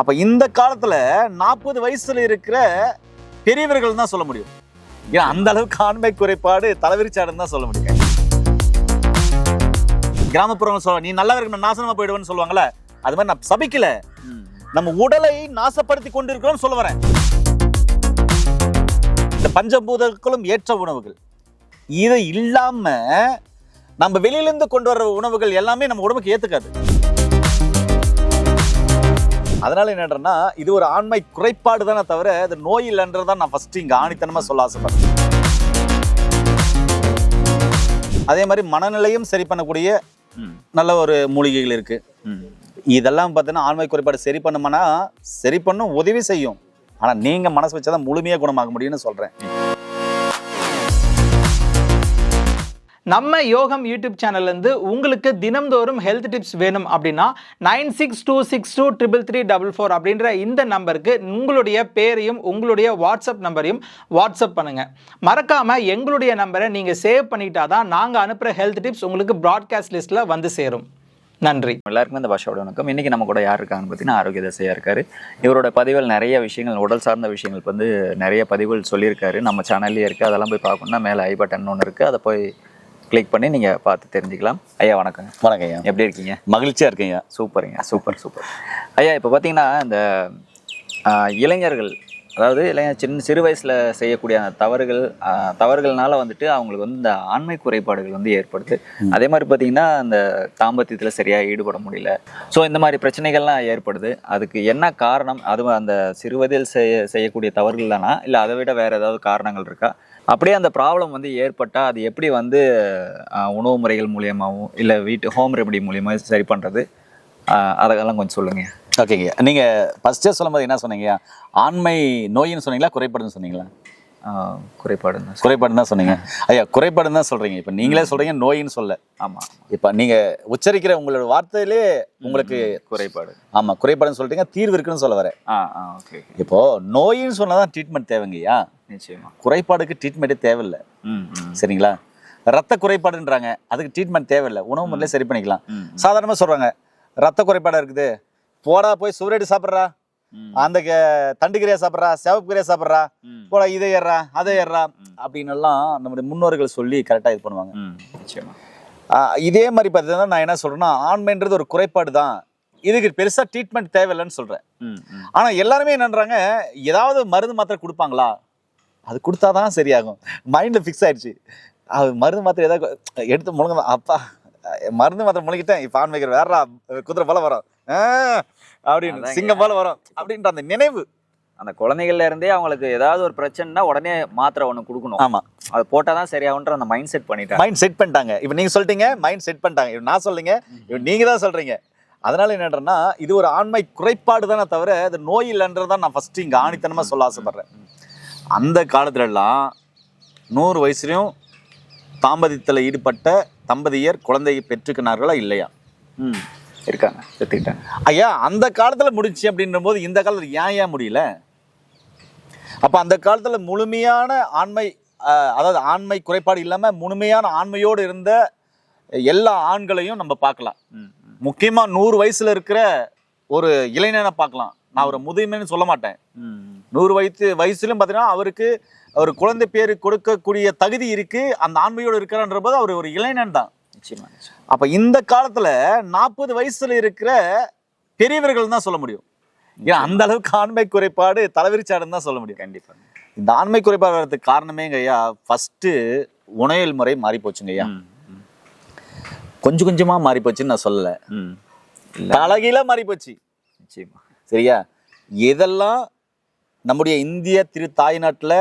அப்ப இந்த காலத்துல நாற்பது வயசுல இருக்கிற பெரியவர்கள் தான் சொல்ல முடியும். ஏன் அந்த அளவுக்கு ஆண்மை குறைபாடு தலைவிரிச்சாடுன்னு தான் சொல்ல முடியும். கிராமப்புறங்கள் சொல்ல நீ நல்லா இருக்கணும் நாசனமா போயிடுவேன்னு சொல்லுவாங்கல்ல அது மாதிரி நான் சபிக்கல. நம்ம உடலை நாசப்படுத்தி கொண்டிருக்கிறோம் சொல்ல வரேன். இந்த பஞ்சபூதங்களும் ஏற்ற உணவுகள். இதை இல்லாம நம்ம வெளியிலிருந்து கொண்டு வர்ற உணவுகள் எல்லாமே நம்ம உடம்புக்கு ஏத்துக்காது. அதனால என்னன்றா இது ஒரு ஆண்மை குறைபாடு தானே தவிர அது நோய் இல்லைன்றதான் நான் ஃபர்ஸ்ட் இங்க ஆணித்தனமா சொல்ல ஆசைப்படுறேன். அதே மாதிரி மனநிலையும் சரி பண்ணக்கூடிய நல்ல ஒரு மூலிகைகள் இருக்கு. இதெல்லாம் பார்த்தீங்கன்னா ஆண்மை குறைபாடு சரி பண்ணுமானா சரி பண்ணும் உதவி செய்யும். ஆனா நீங்க மனசு வச்சாதான் முழுமையா குணமாக முடியும்னு சொல்றேன். நம்ம யோகம் யூடியூப் சேனல்லேருந்து உங்களுக்கு தினம்தோறும் ஹெல்த் டிப்ஸ் வேணும் அப்படின்னா nine six two six two triple three double four அப்படின்ற இந்த நம்பருக்கு உங்களுடைய பேரையும் உங்களுடைய வாட்ஸ்அப் நம்பரையும் வாட்ஸ்அப் பண்ணுங்கள் மறக்காமல் எங்களுடைய நம்பரை நீங்கள் சேவ் பண்ணிட்டா தான் நாங்கள் அனுப்புகிற ஹெல்த் டிப்ஸ் உங்களுக்கு ப்ராட்காஸ்ட் லிஸ்ட்டில் வந்து சேரும். நன்றி. எல்லாருக்குமே இந்த பாஷாவோட வணக்கம். இன்னைக்கு நம்ம கூட யார் இருக்காங்கன்னு பார்த்தீங்கன்னா ஆரோக்கிய தசையாக இருக்காரு. இவரோட பதிவுகள் நிறைய விஷயங்கள் உடல் சார்ந்த விஷயங்கள் வந்து நிறைய பதிவுகள் சொல்லியிருக்காரு. நம்ம சேனல்லே இருக்குது அதெல்லாம் போய் பார்க்கணும்னா மேலே ஐ பட்டன் ஒன்று இருக்குது அதை போய் கிளிக் பண்ணி நீங்க பார்த்து தெரிஞ்சுக்கலாம். ஐயா வணக்கங்க. வணக்கம் ஐயா. எப்படி இருக்கீங்க? மகிழ்ச்சியா இருக்கேன் ஐயா. சூப்பருங்க சூப்பர் சூப்பர். ஐயா இப்போ பார்த்தீங்கன்னா இந்த இளைஞர்கள் அதாவது இளைஞர் சின்ன சிறு வயசில் செய்யக்கூடிய அந்த தவறுகள் தவறுகள்னால வந்துட்டு அவங்களுக்கு வந்து இந்த ஆண்மை குறைபாடுகள் வந்து ஏற்படுது. அதே மாதிரி பார்த்தீங்கன்னா அந்த தாம்பத்தியத்தில் சரியாக ஈடுபட முடியல. ஸோ இந்த மாதிரி பிரச்சனைகள்லாம் ஏற்படுது. அதுக்கு என்ன காரணம்? அது அந்த சிறு வயதில் செய்ய செய்யக்கூடிய தவறுகள் தானா? இல்லை அதை விட வேறு ஏதாவது காரணங்கள் இருக்கா? அப்படியே அந்த ப்ராப்ளம் வந்து ஏற்பட்டால் அது எப்படி வந்து உணவு முறைகள் மூலியமாகவும் இல்லை வீட்டு ஹோம் ரெமடி மூலியமாக சரி பண்ணுறது அதெல்லாம் கொஞ்சம் சொல்லுங்க. ஓகேங்க நீங்க ஃபர்ஸ்டே சொல்லும்போது என்ன சொன்னீங்க? ஆண்மை நோயின்னு சொன்னீங்களா? குறைபாடுன்னு சொன்னீங்களா? குறைபாடுன்னு. குறைபாடுன்னு தான் சொன்னீங்க. ஐயா குறைபாடுன்னு தான் சொல்றீங்க. இப்போ நீங்களே சொல்றீங்க நோயின்னு சொல்ல. ஆமா இப்போ நீங்க உச்சரிக்கிற உங்களோட வார்த்தையிலே உங்களுக்கு குறைபாடு. ஆமா குறைபாடுன்னு சொல்லிட்டீங்க தீர்வு இருக்குன்னு சொல்ல வரேன். ஆ ஆ ஓகே இப்போ நோயின்னு சொன்னாதான் ட்ரீட்மெண்ட் தேவைங்கய்யா குறைபாடுக்கு ட்ரீட்மெண்ட்டே தேவையில்லை. சரிங்களா? ரத்த குறைபாடுன்றாங்க. அதுக்கு ட்ரீட்மெண்ட் தேவையில்லை. உணவு முறையில சரி பண்ணிக்கலாம். ம். சாதாரணமா சொல்றாங்க. ரத்த குறைபாடா இருக்குது. போடா போய் சுவரடி சாப்பிட்றா. அந்த க- தண்டு கீரையா சாப்பிட்றா சிவப்பு கீரையா சாப்பிட்றா. போடா இதை ஏறா அதை ஏறா அப்படின்னு எல்லாம் நம்முடைய முன்னோர்கள் சொல்லி கரெக்டாக இது பண்ணுவாங்க. இதே மாதிரி பார்த்தீங்கன்னா நான் என்ன சொல்றேன்னா ஆண்மைன்றது ஒரு குறைபாடு தான். இதுக்கு பெருசா ட்ரீட்மெண்ட் தேவையில்லைன்னு சொல்றேன். ஆனா எல்லாருமே என்னன்றாங்க ஏதாவது மருந்து மாத்திரை கொடுப்பாங்களா? அது கொடுத்தாதான் சரியாகும். மைண்ட்ல ஃபிக்ஸ் ஆயிடுச்சு. அது மருந்து மாத்திரை ஏதாவது எடுத்து முழுங்க அப்பா மருந்து மாத்திரை முழுங்கிட்டேன். இப்போ ஆண் வைக்கிற வேறா குதிரை போல வரும். அப்படின்னு. சிங்கம் போல வரும். அப்படின்ற அந்த நினைவு. அந்த குழந்தைகள்ல இருந்தே அவங்களுக்கு ஏதாவது ஒரு பிரச்சனைனா உடனே மாத்திரை ஒன்று கொடுக்கணும். ஆமா. அது போட்டால் தான் சரியாகுன்ற அந்த மைண்ட் செட் பண்ணிட்டாங்க. மைண்ட் செட் பண்ணிட்டாங்க. இப்போ நீங்க சொல்லிட்டீங்க மைண்ட் செட் பண்ணிட்டாங்க. இப்போ நான் சொல்லுங்க இப்போ நீங்க தான் சொல்றீங்க. அதனால என்னன்றேன்னா இது ஒரு ஆண்மை குறைபாடு தானே தவிர அது நோய் இல்லைன்றதான் நான் ஃபர்ஸ்ட் இங்க ஆணித்தனமா சொல்ல ஆசைப்படுறேன். அந்த காலத்துல எல்லாம் நூறு வயசுலயும் தாம்பதியத்தில் ஈடுபட்ட தம்பதியர் குழந்தையை பெற்றுக்கினார்களா இல்லையா? ம் இருக்காங்க செத்துக்கிட்டாங்க ஐயா அந்த காலத்துல முடிஞ்சு அப்படின்ற போது இந்த காலத்துல ஏன் ஏன் முடியல? அப்ப அந்த காலத்துல முழுமையான ஆண்மை அதாவது ஆண்மை குறைபாடு இல்லாம முழுமையான ஆண்மையோடு இருந்த எல்லா ஆண்களையும் நம்ம பார்க்கலாம். ம் ம். முக்கியமா நூறு வயசுல இருக்கிற ஒரு இளைஞனை பார்க்கலாம். நான் ஒரு முதுமைன்னு சொல்ல மாட்டேன். ம். நூறு வயசு வயசுலயும் பார்த்தீங்கன்னா அவருக்கு ஒரு குழந்தை பேரு கொடுக்கக்கூடிய தகுதி இருக்கு. அந்த ஆண்மையோடு இருக்கிறான்ற போது அவர் ஒரு இளைஞன் தான். நிச்சயமா அப்ப இந்த காலத்துல நாற்பது வயசுல இருக்கிற பெரியவர்கள் தான் சொல்ல முடியும். ஏன் அந்த அளவுக்கு ஆண்மை குறைபாடு தலைவிரிச்சாடுன்னு தான் சொல்ல முடியும். கண்டிப்பா. இந்த ஆண்மை குறைபாடு வர்றதுக்கு காரணமேங்க ஐயா ஃபர்ஸ்ட் உணவியல் முறை மாறி போச்சுங்க ஐயா கொஞ்சம் கொஞ்சமா மாறி போச்சுன்னு நான் சொல்லல. தலைகீழ மாறி போச்சு நிச்சயமா. சரியா? எதெல்லாம் நம்முடைய இந்திய திரு தாய்நாட்டுல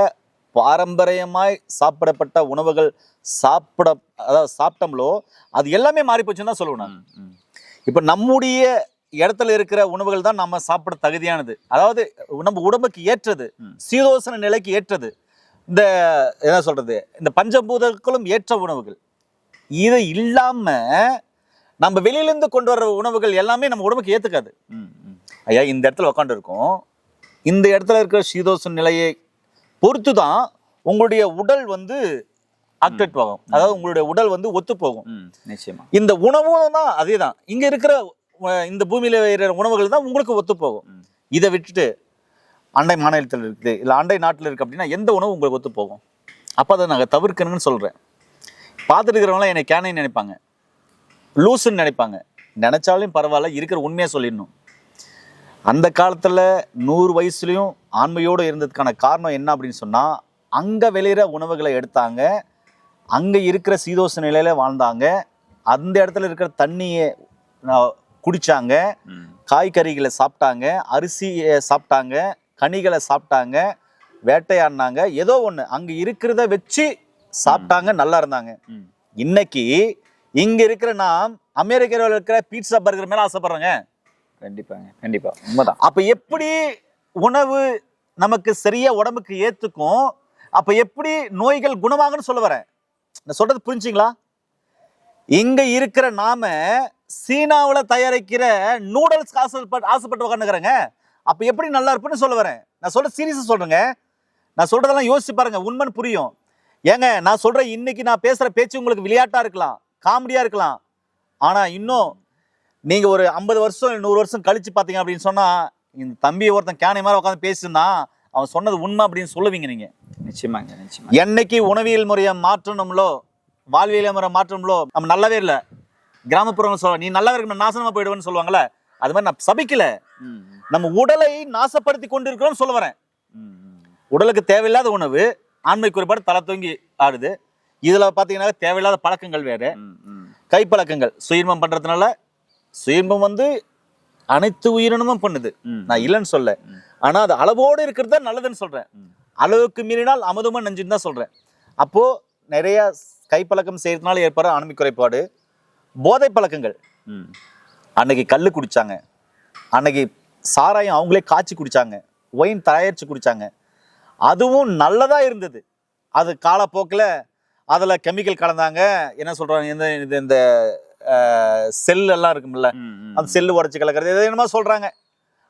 பாரம்பரியமாய் சாப்பிடப்பட்ட உணவுகள் சாப்பிட அதாவது சாப்பிட்டோம்லோ அது எல்லாமே மாறி போச்சுன்னு தான் சொல்லுவேன் நான். இப்போ நம்முடைய இடத்துல இருக்கிற உணவுகள் தான் நம்ம சாப்பிட தகுதியானது. அதாவது நம்ம உடம்புக்கு ஏற்றது. சீதோசன நிலைக்கு ஏற்றது. இந்த என்ன சொல்றது இந்த பஞ்சபூதங்களும் ஏற்ற உணவுகள். இது இல்லாம நம்ம வெளியிலேருந்து கொண்டு வர்ற உணவுகள் எல்லாமே நம்ம உடம்புக்கு ஏத்துக்காது. ம் ஐயா இந்த இடத்துல உட்காந்து இருக்கோம் இந்த இடத்துல இருக்கிற சீதோசன நிலையை பொறுத்து தான் உங்களுடைய உடல் வந்து ஆக்டேட் ஆகும். அதாவது உங்களுடைய உடல் வந்து ஒத்து போகும் நிச்சயமா. இந்த உணவும் தான் அதே தான் இங்க இருக்கிற இந்த பூமியில இருக்கிற உணவுகள் தான் உங்களுக்கு ஒத்து போகும். இதை விட்டுட்டு அண்டை மாநிலத்தில் இருக்குது இல்லை அண்டை நாட்டில் இருக்குது அப்படின்னா எந்த உணவு உங்களுக்கு ஒத்து போகும் அப்போ அதை நாங்கள் தவிர்க்கணும்னு சொல்கிறேன் பார்த்துட்டு இருக்கிறவங்களாம் என்னை கேனைன்னு நினைப்பாங்க. லூசுன்னு நினைப்பாங்க. நினைச்சாலும் பரவாயில்ல இருக்கிற உண்மையை சொல்லிடணும். அந்த காலத்தில் நூறு வயசுலையும் ஆண்மையோடு இருந்ததுக்கான காரணம் என்ன அப்படின்னு சொன்னால் அங்கே விளையிற உணவுகளை எடுத்தாங்க. அங்கே இருக்கிற சீதோஷ நிலையில் வாழ்ந்தாங்க. அந்த இடத்துல இருக்கிற தண்ணியை குடித்தாங்க. காய்கறிகளை சாப்பிட்டாங்க. அரிசியை சாப்பிட்டாங்க. கனிகளை சாப்பிட்டாங்க. வேட்டையாடினாங்க. ஏதோ ஒன்று அங்கே இருக்கிறத வச்சு சாப்பிட்டாங்க நல்லா இருந்தாங்க. இன்னைக்கு இங்க இருக்கிற நாம் அமெரிக்காவில் இருக்கிற பீட்சா பர்கர் மேல ஆசைப்படுறோங்க. கண்டிப்பாங்க கண்டிப்பா. உண்மைதான். அப்ப எப்படி உணவு நமக்கு சரியா உடம்புக்கு ஏத்துக்கும்? அப்ப எப்படி நோய்கள் குணமாகும்னு சொல்ல வரேன். நான் சொல்றது புரிஞ்சுங்களா? இங்க இருக்கிற நாம சீனாவில் தயாரிக்கிற நூடுல்ஸ் ஆசைப்பட்டு ஆசைப்பட்டு உட்காந்துக்கிறேங்க அப்போ எப்படி நல்லா இருப்புன்னு சொல்ல வரேன். நான் சொல்கிற சீரியஸாக சொல்கிறேங்க நான் சொல்கிறதெல்லாம் யோசிச்சு பாருங்க உண்மைன்னு புரியும். ஏங்க நான் சொல்கிறேன் இன்னைக்கு நான் பேசுகிற பேச்சு உங்களுக்கு விளையாட்டாக இருக்கலாம் காமெடியாக இருக்கலாம். ஆனால் இன்னும் நீங்க ஒரு ஐம்பது வருஷம் நூறு வருஷம் கழிச்சு பாத்தீங்க அப்படின்னு சொன்னா இந்த தம்பி ஒருத்தன் கேனை மாதிரி உட்காந்து பேசியிருந்தான் அவன் சொன்னது உண்மை அப்படின்னு சொல்லுவீங்க நீங்க. நிச்சயமாங்க நிச்சயமா என்னைக்கு உணவியல் முறையை மாற்றணும்லோ வாழ்வியல் முறை மாற்றணும்லோ நம்ம நல்லாவே இல்லை. கிராமப்புறங்கள் சொல்ல நீ நல்லா இருக்கணும் நாசனமா போயிடுவேன்னு சொல்லுவாங்கல்ல அது மாதிரி நான் சபிக்கல. நம்ம உடலை நாசப்படுத்தி கொண்டு இருக்கிறோம்னு சொல்ல வரேன். உடலுக்கு தேவையில்லாத உணவு ஆண்மை குறைபாடு தலை தூங்கி ஆடுது. இதுல பாத்தீங்கன்னா தேவையில்லாத பழக்கங்கள் வேறு. கைப்பழக்கங்கள் சுயன்பம் பண்றதுனால சுயன்பம் வந்து அனைத்து உயிரினமும் பண்ணுது. நான் இல்லைன்னு சொல்ல. ஆனா அது அளவோடு இருக்கிறது தான் நல்லதுன்னு சொல்றேன். அளவுக்கு மீறினால் அமுதமா நஞ்சுன்னு தான் சொல்றேன். அப்போ நிறைய கைப்பழக்கம் செய்யறதுனால ஏற்படுற ஆண்மை குறைபாடு போதை பழக்கங்கள். அன்னைக்கு கல்லு குடிச்சாங்க. அன்னைக்கு சாராயம் அவங்களே காய்ச்சி குடிச்சாங்க. ஒயின் தயாரிச்சு குடிச்சாங்க. அதுவும் நல்லதா இருந்தது. அது காலப்போக்கில் அதுல கெமிக்கல் கலந்தாங்க. என்ன சொல்றாங்க? இந்த இந்த செல் எல்லாம் இருக்கும்ல. அந்த செல்லு உடச்சி கலக்கிறது எது என்னமோ சொல்றாங்க.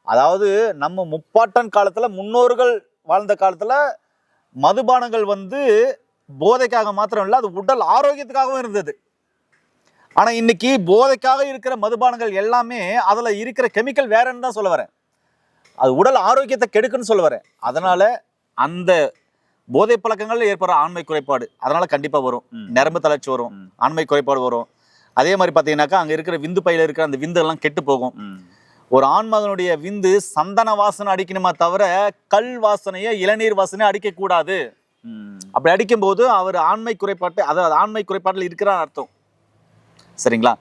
அதாவது நம்ம முப்பாட்டன் காலத்துல முன்னோர்கள் வாழ்ந்த காலத்துல மதுபானங்கள் வந்து போதைக்காக மாத்திரம் இல்ல அது உடல் ஆரோக்கியத்துக்காகவும் இருந்தது. ஆனா இன்னைக்கு போதைக்காக இருக்கிற மதுபானங்கள் எல்லாமே அதுல இருக்கிற கெமிக்கல் வேறன்னு தான் சொல்ல வரேன். அது உடல் ஆரோக்கியத்தை கெடுக்குன்னு சொல்ல வரேன். அதனால அந்த போதை பழக்கங்கள்ல ஏற்படுற ஆண்மை குறைபாடு அதனால கண்டிப்பா வரும். நரம்பு தளர்ச்சி வரும். ஆண்மை குறைபாடு வரும். அதே மாதிரி பார்த்தீங்கன்னாக்கா அங்கே இருக்கிற விந்து பையில இருக்கிற அந்த விந்து எல்லாம் கெட்டு போகும். ஒரு ஆண்மகனுடைய விந்து சந்தன வாசனை அடிக்கணுமா தவிர கல் வாசனையை இளநீர் வாசனை அடிக்கக்கூடாது. அப்படி அடிக்கும்போது அவர் ஆண்மை குறைபாட்டு அதாவது ஆண்மை குறைபாட்டில் இருக்கிறான்னு அர்த்தம். சரிங்களா?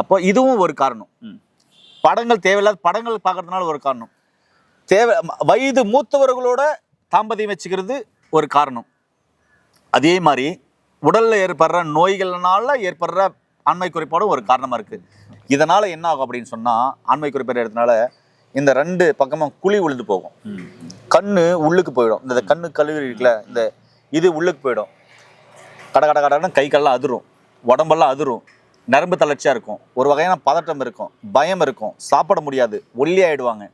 அப்போ இதுவும் ஒரு காரணம். படங்கள் தேவையில்லாத படங்கள் பார்க்கறதுனால ஒரு காரணம். தேவை வயது மூத்தவர்களோட தாம்பத்தியம் வச்சுக்கிறது ஒரு காரணம். அதே மாதிரி உடல்ல ஏற்படுற நோய்கள்னால ஏற்படுற ஆண்மை குறைபாடும் ஒரு காரணமாக இருக்குது இதனால் என்ன ஆகும் அப்படின்னு சொன்னால் ஆண்மை குறைபாடு எடுத்தனால இந்த ரெண்டு பக்கமும் குழி விழுந்து போகும். கண் கண்ணு உள்ளுக்கு போயிடும். இந்த கண்ணு கழுவி இருக்குல்ல இந்த இது உள்ளுக்கு போயிடும். கட கட கடன்னு கை கால்லாம் அதிரும். உடம்பெல்லாம் அதிரும். நரம்பு தளர்ச்சியாக இருக்கும். ஒரு வகையான பதட்டம் இருக்கும். பயம் இருக்கும். சாப்பிட முடியாது. ஒல்லி ஆகிடுவாங்க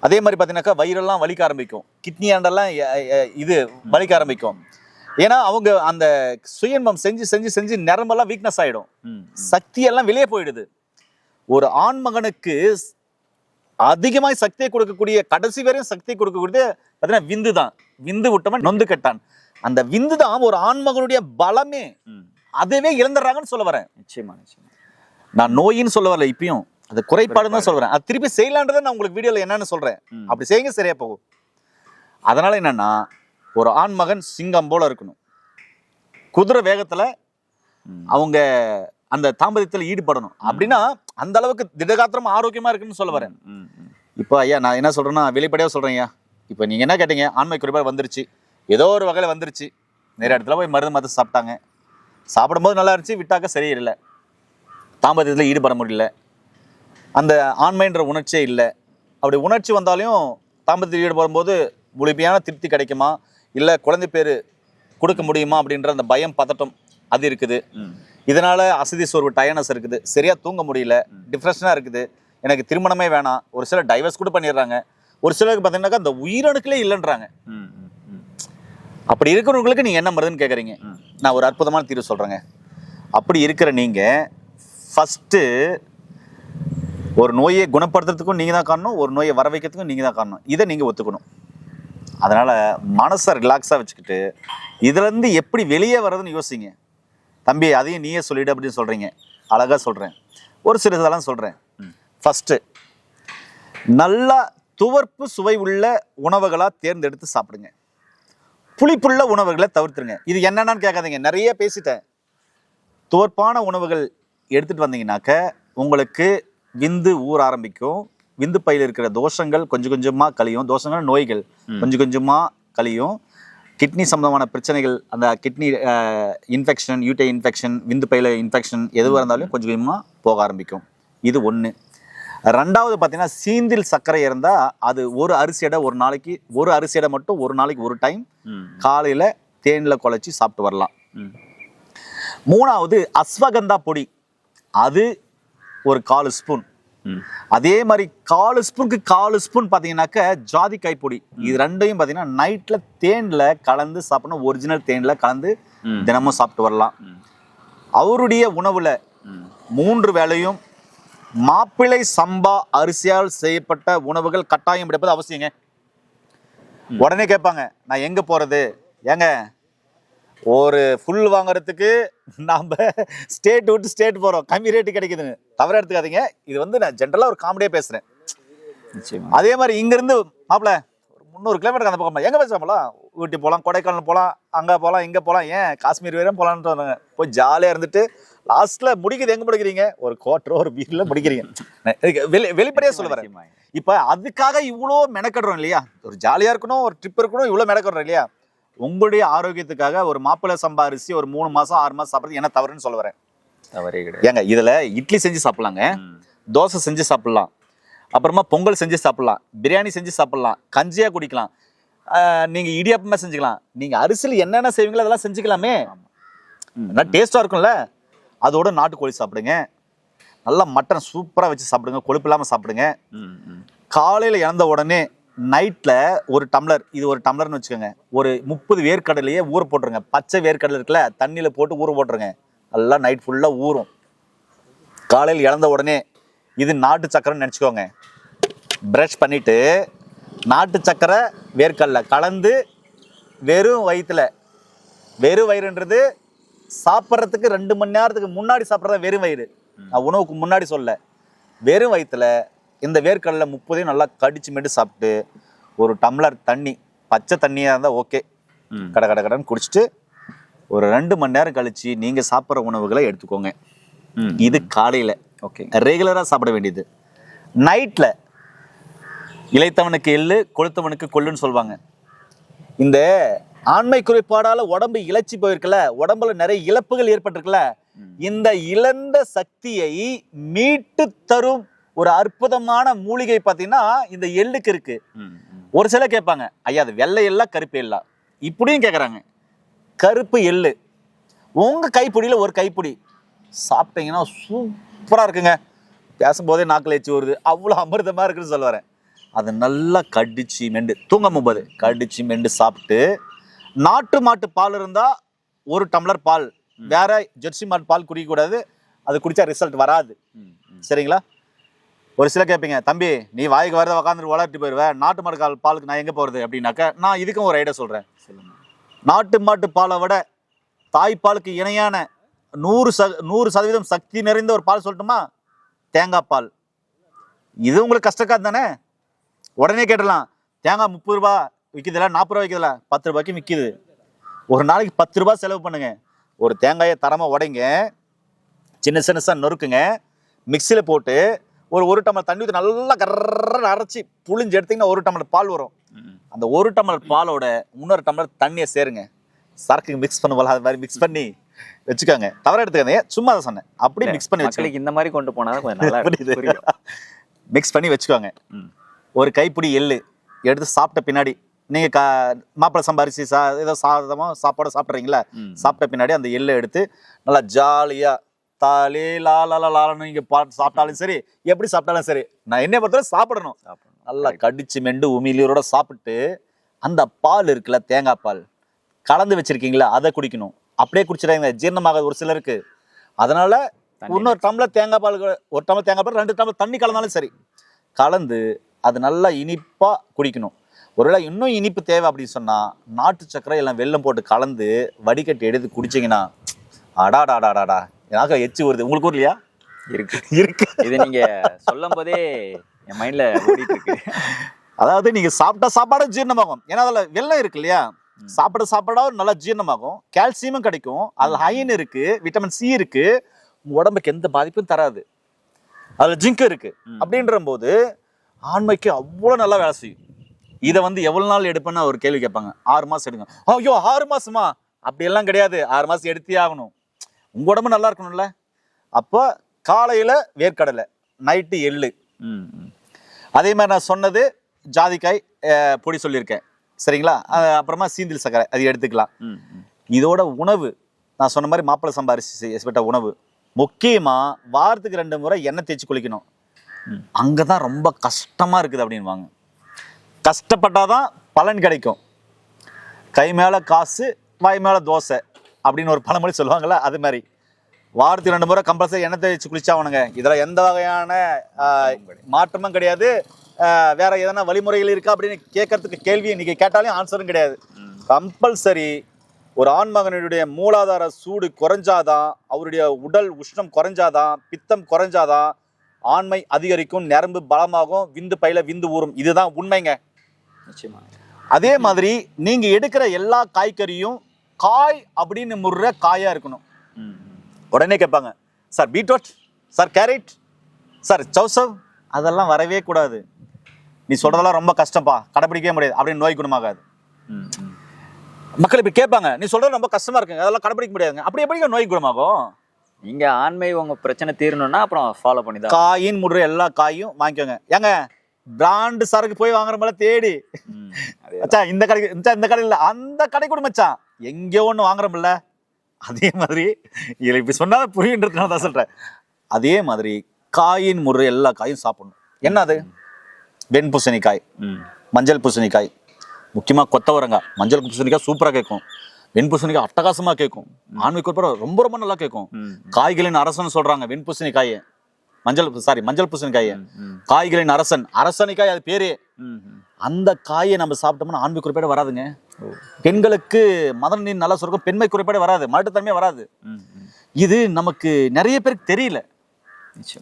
அதே மாதிரி பார்த்தீங்கன்னாக்கா வயிறெல்லாம் வலிக்க ஆரம்பிக்கும். கிட்னி ஆண்டெல்லாம் எ- இது வலிக்க ஆரம்பிக்கும். ஏன்னா அவங்க அந்த சுயன்பம் செஞ்சு செஞ்சு செஞ்சு நரம்பெல்லாம் வீக்னஸ் ஆயிடும். ம். சக்தி எல்லாம் வெளியே போயிடுது. ஒரு ஆண் மகனுக்கு அதிகமாய் சக்தியை கொடுக்கக்கூடிய கடைசி வரையும் சக்தி கொடுக்கக்கூடியது பார்த்தீங்கன்னா விந்து தான். விந்து விட்டவன் நொந்து கெட்டான். அந்த விந்து தான் ஒரு ஆண் மகனுடைய பலமே. அதுவே இழந்துடுறாங்கன்னு சொல்ல வரேன். நிச்சயமா நிச்சயமா. நான் நோயின்னு சொல்ல வரல இப்பயும். அது குறைபாடுன்னு தான் சொல்றேன். அது திருப்பி செய்யலான்றதை நான் உங்களுக்கு வீடியோல என்னன்னு சொல்றேன். அப்படி செய்யுங்க சரியா போகும். அதனால என்னன்னா ஒரு ஆண் மகன் சிங்கம் போல இருக்கணும். குதிரை வேகத்துல. அவங்க அந்த தாம்பத்தியத்தில் ஈடுபடணும். அப்படின்னா அந்த அளவுக்கு திடகாத்திரம் ஆரோக்கியமா இருக்குன்னு சொல்ல வரேன். இப்போ ஐயா நான் என்ன சொல்றேன்னா வெளிப்படையாக சொல்றேன் ஐயா. இப்போ நீங்க என்ன கேட்டீங்க? ஆண்மை குறைபாடு வந்துருச்சு. ஏதோ ஒரு வகையில் வந்துருச்சு. நிறைய இடத்துல போய் மருந்து மருந்து சாப்பிட்டாங்க. சாப்பிடும்போது நல்லா இருந்துச்சு விட்டாக்க சரியில்லை. தாம்பத்தியத்தில் ஈடுபட முடியல. அந்த ஆண்மைன்ற உணர்ச்சியே இல்லை. அப்படி உணர்ச்சி வந்தாலும் தாம்பத்தியத்தில் ஈடுபடும்போது முழுமையான திருப்தி கிடைக்குமா? இல்லை குழந்தை பேர் கொடுக்க முடியுமா அப்படின்ற அந்த பயம் பதட்டம் அது இருக்குது. இதனால அசதி சோர்வு டயர்னஸ் இருக்குது. சரியா தூங்க முடியல டிப்ரெஷனாக இருக்குது. எனக்கு திருமணமே வேணாம். ஒரு சிலர் டைவர்ஸ் கூட பண்ணிடுறாங்க. ஒரு சிலருக்கு பார்த்தீங்கன்னாக்கா அந்த உயிரணுக்களே இல்லைன்றாங்க. அப்படி இருக்கிறவங்களுக்கு நீங்கள் என்ன மருந்துன்னு கேட்குறீங்க. நான் ஒரு அற்புதமான தீர்வு சொல்கிறேங்க அப்படி இருக்கிற நீங்கள் ஃபஸ்ட்டு ஒரு நோயை குணப்படுத்துறதுக்கும் நீங்கள் தான் காரணம் ஒரு நோயை வர வைக்கிறதுக்கும் நீங்கள் தான் காரணம். இதை நீங்கள் ஒத்துக்கணும். அதனால் மனசை ரிலாக்ஸாக வச்சுக்கிட்டு இதுலேருந்து எப்படி வெளியே வர்றதுன்னு யோசிங்க. தம்பி அதையும் நீயே சொல்லிடு அப்படின்னு சொல்கிறீங்க அழகாக சொல்கிறேன் ஒரு சில இதெல்லாம் சொல்கிறேன் ஃபஸ்ட்டு நல்லா துவர்ப்பு சுவை உள்ள உணவுகளாக தேர்ந்தெடுத்து சாப்பிடுங்க. புளிப்புள்ள உணவுகளை தவிர்த்துருங்க. இது என்னென்னு கேட்காதீங்க. நிறைய பேசிட்டேன். துவர்ப்பான உணவுகள் எடுத்துட்டு வந்தீங்கன்னாக்க உங்களுக்கு விந்து ஊற ஆரம்பிக்கும். விந்து பையில் இருக்கிற தோஷங்கள் கொஞ்சம் கொஞ்சமாக கழியும். தோஷங்கள் நோய்கள் கொஞ்சம் கொஞ்சமாக கழியும். கிட்னி சம்பந்தமான பிரச்சனைகள் அந்த கிட்னி இன்ஃபெக்ஷன் யூட்டை இன்ஃபெக்ஷன் விந்து பையில இன்ஃபெக்ஷன் எதுவாக இருந்தாலும் கொஞ்சம் கொஞ்சமாக போக ஆரம்பிக்கும். இது ஒன்று ரெண்டாவது பார்த்தீங்கன்னா சீந்தில் சர்க்கரை இருந்தால் அது ஒரு அரிசி எடை ஒரு நாளைக்கு ஒரு அரிசி எடை மட்டும் ஒரு நாளைக்கு ஒரு டைம் காலையில் தேனில் குழச்சி சாப்பிட்டு வரலாம். மூணாவது அஸ்வகந்தா பொடி. அது ஒரு கால் ஸ்பூன். அதே மாதிரி கால் ஸ்பூனுக்கு கால் ஸ்பூன் பார்த்தீங்கன்னாக்க ஜாதிக்காய் பொடி இது ரெண்டையும் பார்த்தீங்கன்னா நைட்டில் தேனில் கலந்து சாப்பிடணும் ஒரிஜினல் தேனில் கலந்து. தினமும் சாப்பிட்டு வரலாம். அவருடைய உணவில் மூன்று வேளையும் மாப்பிள்ளை சம்பா அரிசியால் செய்யப்பட்ட உணவுகள் கட்டாயம் எடுப்பது அவசியங்க. உடனே கேட்பாங்க நான் எங்க போறது? ஏங்க ஒரு ஃபுல் வாங்குறதுக்கு நாம ஸ்டேட் விட்டு ஸ்டேட் போறோம். கம்மி ரேட்டு கிடைக்குதுன்னு. தவற எடுத்துக்காதீங்க. இது வந்து நான் ஜென்ரலா ஒரு காமெடியா பேசுறேன். நிச்சயமா. அதே மாதிரி இங்க இருந்து மாப்பிள ஒரு முந்நூறு கிலோமீட்டர் அந்த பக்கம் எங்க பேசலாம் ஊட்டி போகலாம் கொடைக்கானல் போகலாம் அங்க போகலாம் இங்க போகலாம் ஏன்? காஷ்மீர் வரையும் போகலான்ட்டு வந்தாங்க. போய் ஜாலியா இருந்துட்டு லாஸ்ட்ல முடிக்குது. எங்க முடிக்கிறீங்க? ஒரு கோட்டரோ ஒரு வீட்ல முடிக்கிறீங்க. வெளி வெளிப்படையா சொல்ல வரேன். இப்ப அதுக்காக இவ்வளோ மெனக்கடுறோம் இல்லையா? ஒரு ஜாலியா இருக்கணும் ஒரு ட்ரிப் இருக்கணும் இவ்வளோ மெனக்கடுறோம் இல்லையா? உங்களுடைய ஆரோக்கியத்துக்காக ஒரு மாப்பிள்ளை சம்பா அரிசி ஒரு மூணு மாசம் ஆறு மாசம் சாப்பிட்றது என்ன தவறுன்னு சொல்ல வரேன். தவறே கிடையாது. ஏங்க இதுல இட்லி செஞ்சு சாப்பிடலாங்க. தோசை செஞ்சு சாப்பிடலாம் அப்புறமா பொங்கல் செஞ்சு சாப்பிடலாம் பிரியாணி செஞ்சு சாப்பிடலாம் கஞ்சியா குடிக்கலாம் நீங்க இடியாப்பமா செஞ்சுக்கலாம் நீங்க அரிசியில் என்னென்ன செய்வீங்களோ அதெல்லாம் செஞ்சுக்கலாமே. நல்லா டேஸ்டா இருக்கும்ல? அதோட நாட்டுக்கோழி சாப்பிடுங்க நல்லா மட்டன் சூப்பரா வச்சு சாப்பிடுங்க கொழுப்பு இல்லாம சாப்பிடுங்க. காலையில இறந்த உடனே நைட்டில் ஒரு டம்ளர் இது ஒரு டம்ளர்னு வச்சுக்கோங்க. ஒரு முப்பது வேர்க்கடலையே ஊற போட்டுருங்க. பச்சை வேர்க்கடலை இருக்குல்ல தண்ணியில் போட்டு ஊற போட்டுருங்க. எல்லாம் நைட் ஃபுல்லாக ஊறும். காலையில் இழந்த உடனே இது நாட்டு சக்கரைன்னு நினச்சிக்கோங்க. ப்ரஷ் பண்ணிவிட்டு நாட்டு சக்கரை வேர்க்கடலை கலந்து வெறும் வயிற்றுல வெறும் வயிறுன்றது சாப்பிட்றதுக்கு ரெண்டு மணி நேரத்துக்கு முன்னாடி சாப்பிட்றத வெறும் வயிறு. நான் உணவுக்கு முன்னாடி சொல்ல வெறும் வயிற்றுல இந்த வேர்க்கடலை முப்பதையும் நல்லா கடிச்சு மெட்டு சாப்பிட்டு ஒரு டம்ளர் தண்ணி பச்சை தண்ணியாக இருந்தால் ஓகே. கட கட கடன்னு குடிச்சிட்டு ஒரு ரெண்டு மணி நேரம் கழிச்சு நீங்கள் சாப்பிட்ற உணவுகளை எடுத்துக்கோங்க. இது காலையில். ஓகே. ரெகுலராக சாப்பிட வேண்டியது. நைட்டில் இளைத்தவனுக்கு எள்ளு கொளுத்தவனுக்கு கொள்ளுன்னு சொல்லுவாங்க இந்த ஆண்மை குறைபாடால உடம்பு இழைச்சி போயிருக்குல்ல உடம்புல நிறைய இழப்புகள் ஏற்பட்டிருக்குல்ல இந்த இழந்த சக்தியை மீட்டு தரும் ஒரு அற்புதமான மூலிகை பார்த்தீங்கன்னா இந்த எள்ளுக்கு இருக்கு. ஒரு சிலர் கேட்பாங்க ஐயா அது வெள்ளை எள்ளா கருப்பு எள்ளா? இப்படியும் கேட்குறாங்க. கருப்பு எள்ளு. உங்க கைப்பிடியில் ஒரு கைப்பிடி. சாப்பிட்டீங்கன்னா சூப்பராக இருக்குங்க. பேசும்போதே நாக்கில் எச்சி வருது. அவ்வளோ அமிர்தமாக இருக்குன்னு சொல்ல வரேன் அதை நல்லா கடிச்சு மெண்டு. தூங்கும் போது கடிச்சு மெண்டு சாப்பிட்டு நாட்டு மாட்டு பால் இருந்தால் ஒரு டம்ளர் பால். வேற ஜெர்சி மாட்டு பால் குடிக்கக்கூடாது. அது குடிச்சா ரிசல்ட் வராது. சரிங்களா? ஒரு சில கேட்பீங்க தம்பி நீ வாய்க்கு வரத உக்காந்துட்டு வளர்த்து போயிடுவேன் நாட்டு மாட்டு கால் பாலுக்கு நான் எங்கே போகிறது அப்படின்னாக்க நான் இதுக்கும் ஒரு ஐடியா சொல்கிறேன் நாட்டு மாட்டு பாலை விட தாய்ப்பாலுக்கு இணையான நூறு ச நூறு சதவீதம் சக்தி நிறைந்த ஒரு பால் சொல்லட்டுமா? தேங்காய் பால். இது உங்களுக்கு கஷ்டக்காது தானே? உடனே கேட்டலாம் தேங்காய் முப்பது ரூபா விற்கிதுல நாற்பது ரூபா விற்கிதுல பத்து ரூபாய்க்கு விற்கிது ஒரு நாளைக்கு பத்து ரூபாய் செலவு பண்ணுங்க. ஒரு தேங்காயை தரமாக உடைங்க. சின்ன சின்னசாக நொறுக்குங்க. மிக்சியில் போட்டு ஒரு ஒரு டம்ளர் தண்ணி ஊற்றி நல்லா கர்றன்னு அரைச்சி புளிஞ்சு எடுத்தீங்கன்னா ஒரு டம்ளர் பால் வரும். அந்த ஒரு டம்ளர் பாலோட இன்னொரு டம்ளர் தண்ணியை சேருங்க. சரக்கு மிக்ஸ் பண்ணுவோம்ல அது மாதிரி மிக்ஸ் பண்ணி வச்சுக்கோங்க. தவற எடுத்துக்காதீங்க. சும்மா தான் சொன்னேன். அப்படி மிக்ஸ் பண்ணி வச்சுக்கோங்க. இந்த மாதிரி கொண்டு போனா தான் கொஞ்சம் நல்லா புரியுது. மிக்ஸ் பண்ணி வச்சுக்கோங்க. ஒரு கைப்பிடி எள்ளு எடுத்து சாப்பிட்ட பின்னாடி நீங்கள் கா மாப்பிள்ளை சம்பாரிச்சு சா ஏதோ சாதமோ சாப்பாடோ சாப்பிட்றீங்களா. சாப்பிட்ட பின்னாடி அந்த எள்ளை எடுத்து நல்லா ஜாலியாக தாலே லா லா லா லான்னு நீங்கள் பாட்டு சாப்பிட்டாலும் சரி எப்படி சாப்பிட்டாலும் சரி நான் என்னை பொறுத்தவரை சாப்பிடணும். நல்லா கடிச்சு மெண்டு உமிழ்நீரோட சாப்பிட்டு அந்த பால் இருக்குல்ல தேங்காய் பால் கலந்து வச்சிருக்கீங்களா அதை குடிக்கணும். அப்படியே குடிச்சிடாங்க ஜீரணமாகாது ஒரு சிலருக்கு. அதனால. இன்னொரு டம்ளர் தேங்காய் பால் ஒரு டம்ளர் தேங்காய் பால் ரெண்டு டம்ளர் தண்ணி கலந்தாலும் சரி கலந்து அது நல்லா இனிப்பா குடிக்கணும். ஒருவேளை இன்னும் இனிப்பு தேவை அப்படின்னு சொன்னா நாட்டு சர்க்கரை எல்லாம் வெல்லம் போட்டு கலந்து வடிகட்டி எடுத்து குடிச்சீங்கன்னா அடாடாடாடாடா எனக்கு எச்சு வருது. உங்களுக்கு இல்லையா இருக்கு. இருக்கு. இது நீங்க சொல்லும் போதே என் மைண்ட்ல ஓடிட்டு இருக்கு அதாவது நீங்க சாப்பிட்டா சாப்பாடும் ஜீரணமாகும். ஏன்னா அதுல வெள்ளம் இருக்கு இல்லையா? சாப்பிட சாப்பிடா நல்லா ஜீரணமாகும். கால்சியமும் கிடைக்கும். அதுல அயன் இருக்கு விட்டமின் சி இருக்கு. உடம்புக்கு எந்த பாதிப்பும் தராது. அதுல ஜிங்க் இருக்கு. அப்படின்ற போது ஆண்மைக்கு அவ்வளவு நல்லா வேலை செய்யும். இதை வந்து எவ்வளவு நாள் எடுப்பேன்னு ஒரு கேள்வி கேட்பாங்க. ஆறு மாசம் எடுங்க. ஐயோ ஆறு மாசமா? அப்படி எல்லாம் கிடையாது. ஆறு மாசம் எடுத்தே ஆகணும். உங்க உடம்பு நல்லா இருக்கணும்ல? அப்போ காலையில வேர்க்கடலை நைட்டு எள்ளு. அதே மாதிரி நான் சொன்னது ஜாதிக்காய் பொடி சொல்லியிருக்கேன். சரிங்களா? அப்புறமா சீந்தில் சர்க்கரை அது எடுத்துக்கலாம். இதோட உணவு நான் சொன்ன மாதிரி மாப்பிள்ளை சம்பா அரிசி செய்யப்பட்ட உணவு. முக்கியமா வாரத்துக்கு ரெண்டு முறை எண்ணெய் தேய்ச்சி குளிக்கணும். ம். அங்கதான் ரொம்ப கஷ்டமா இருக்குது அப்படின்வாங்க கஷ்டப்பட்டாதான் பலன் கிடைக்கும். கை மேல காசு வாய் மேல தோசை. அப்படின்னு ஒரு பழமொழி சொல்லுவாங்கல்ல அது மாதிரி. வாரத்துக்கு ரெண்டு முறை கம்பல்சரி எண்ணெய் தேய்ச்சி குளிச்சாவணுங்க இதில் எந்த வகையான மாற்றமும் கிடையாது. வேற எதனா வழிமுறைகள் இருக்கா அப்படின்னு கேட்கறதுக்கு கேள்வி இன்னைக்கு கேட்டாலும் ஆன்சரும் கிடையாது. கம்பல்சரி ஒரு ஆண்மகனுடைய மூலாதார சூடு குறைஞ்சாதான் அவருடைய உடல் உஷ்ணம் குறைஞ்சாதான் பித்தம் குறைஞ்சாதான் ஆண்மை அதிகரிக்கும் நரம்பு பலமாகும் விந்து பையில விந்து ஊறும். இதுதான் உண்மைங்க. நிச்சயமா அதே மாதிரி நீங்க எடுக்கிற எல்லா காய்கறியும் காய் அப்படின்னு முறுற காயா இருக்கணும். உடனே கேட்பாங்க sir beetroot sir carrot sir சௌசவ் அதெல்லாம் வரவே கூடாது. நீ சொல்றதெல்லாம் ரொம்ப கஷ்டம்ப்பா கடைப்பிடிக்கவே முடியாது அப்படின்னு நோய் குணமாகாது. மக்கள் இப்ப கேட்பாங்க நீ சொல்றது ரொம்ப கஷ்டமா இருக்குங்க அதெல்லாம் கடைப்பிடிக்க முடியாதுங்க. அப்படி எப்படி நோய் குணமாகும்? நீங்க ஆண்மை உங்க பிரச்சனை தீரணும்னா அப்புறம் ஃபாலோ பண்ணி காயின் முடுற எல்லா காயும் வாங்கிக்கோங்க. ஏங்க பிராண்டு சரக்கு போய் வாங்குறமல தேடி. ம், அதே மச்சான் இந்த கடைக்கு மச்சான் இந்த கடையில் இல்ல. அந்த கடை கூட மச்சான் எங்கேயோ ஒன்று வாங்குறோம்ல. அதே மாதிரி இதில் இப்படி சொன்னாலும் புரியுன்றதுனால தான் சொல்கிறேன் அதே மாதிரி காயின் முறை எல்லா காயும் சாப்பிடணும். என்ன அது? வெண் பூசணிக்காய் மஞ்சள் பூசணிக்காய். முக்கியமாக கொத்தவரங்காய். மஞ்சள் பூசணிக்காய் சூப்பராக கேட்கும். வெண் பூசணிக்காய் அட்டகாசமாக கேட்கும். ஆன்மீக ரொம்ப ரொம்ப நல்லா கேட்கும். காய்களின் அரசன் சொல்றாங்க வெண் பூசணிக்காயை. மஞ்சள் சாரி மஞ்சள் பூசணிக்காயை. காய்களின் அரசன். அரசனிக்காய் அது பேரே. அந்த காயை நம்ம சாப்பிட்டோம்னா ஆண்மை குறிப்பாடு வராதுங்க. பெண்களுக்கு மதம் நீர் நல்லா சொல்றோம் பெண்மை குறிப்பாடு வராது. மலட்டுத்தன்மையே வராது. இது நமக்கு நிறைய பேருக்கு தெரியல.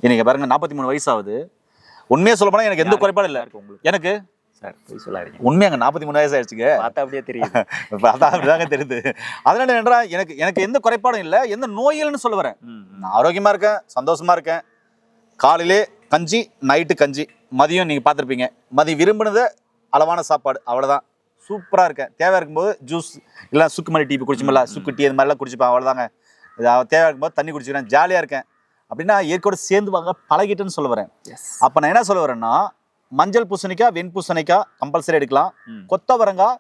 இன்னைக்கு பாருங்க நாற்பத்தி மூணு வயசாகுது. உண்மையா சொல்ல போனா எனக்கு எந்த குறைபாடும் இல்லை. உங்களுக்கு? எனக்கு? உண்மையாங்க நாற்பத்தி மூணு வயசு ஆயிடுச்சுங்க பார்த்தா அப்படியே தெரியுது. பார்த்தா அப்படிதாங்க தெரியுது. அதனால என்னடா எனக்கு எனக்கு எந்த குறைபாடும் இல்லை எந்த நோயில்னு சொல்ல வரேன். நான் ஆரோக்கியமா இருக்கேன் சந்தோஷமா இருக்கேன். காலையிலே கஞ்சி நைட்டு கஞ்சி. மதியம் நீங்க பார்த்துருப்பீங்க. மதியம் விரும்பினது அளவான சாப்பாடு. அவ்வளவுதான். சூப்பரா இருக்கேன். தேவை இருக்கும்போது ஜூஸ் இல்லை சுக்கு மணி டீ குடிச்சுமில்ல சுக்கு டீ அது மாதிரிலாம் குடிச்சுப்பேன். அவ்வளவுதாங்க. இது அவ- தேவை இருக்கும்போது தண்ணி குடிச்சுக்கிறேன். ஜாலியா இருக்கேன். அப்படின்னா இயற்கையோட சேர்ந்து வாங்க பழகிட்டேன்னு சொல்ல வரேன். அப்ப நான் என்ன சொல்ல வரேன்னா மஞ்சள் பூசணிக்காய் வெண் பூசணிக்காய் கம்பல்சரி எடுக்கலாம். கொத்தவரங்காய்